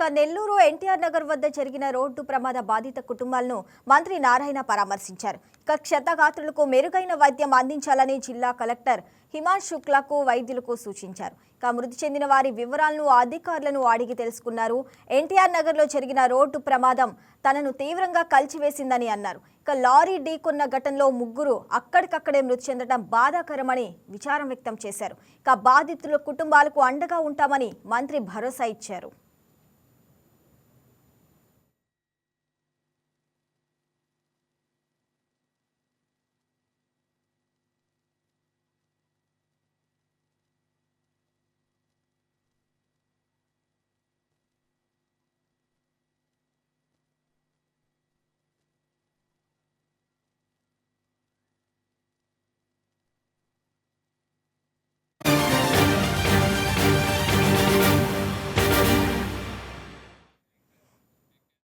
ఇక నెల్లూరు ఎన్టీఆర్ నగర్ వద్ద జరిగిన రోడ్డు ప్రమాద బాధిత కుటుంబాలను మంత్రి నారాయణ పరామర్శించారు. ఇక క్షతగాత్రులకు మెరుగైన వైద్యం అందించాలని జిల్లా కలెక్టర్ హిమాన్ శుక్లాకు వైద్యులకు సూచించారు. ఇక మృతి చెందిన వారి వివరాలను అధికారులను అడిగి తెలుసుకున్నారు. ఎన్టీఆర్ నగర్లో జరిగిన రోడ్డు ప్రమాదం తనను తీవ్రంగా కలిచివేసిందని అన్నారు. ఇక లారీ ఢీకొన్న ఘటనలో ముగ్గురు అక్కడికక్కడే మృతి చెందడం బాధాకరమని విచారం వ్యక్తం చేశారు. ఇక బాధితుల కుటుంబాలకు అండగా ఉంటామని మంత్రి భరోసా ఇచ్చారు.